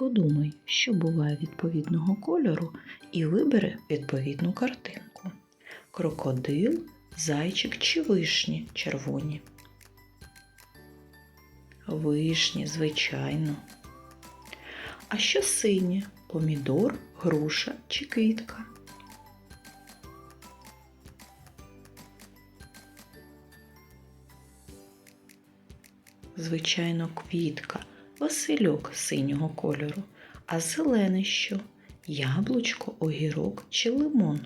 Подумай, що буває відповідного кольору, і вибери відповідну картинку. Крокодил, зайчик чи вишні червоні. Вишні, звичайно. А що синє? Помідор, груша чи квітка? Звичайно, квітка, васильок синього кольору, а зелене що? Яблучко, огірок чи лимон?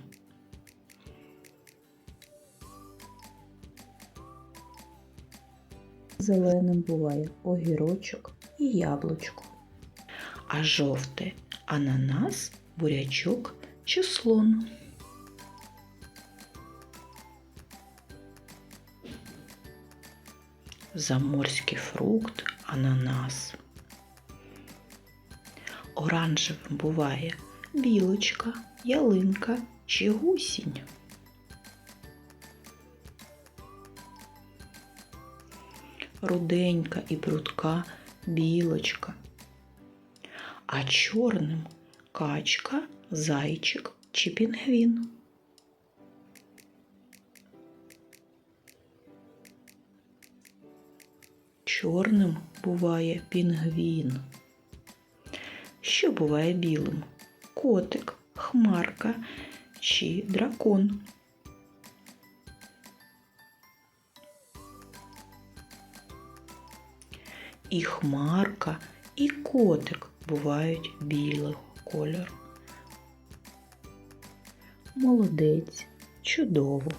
Зеленим буває огірочок і яблучко. А жовте ананас, бурячок чи слон. Заморський фрукт, ананас. Оранжевим буває білочка, ялинка чи гусінь. Руденька і прудка білочка. А чорним качка, зайчик чи пінгвін. Чорним буває пінгвін. Що буває білим? Котик, хмарка чи дракон. І хмарка, і котик бувають білого кольору. Молодець, чудово.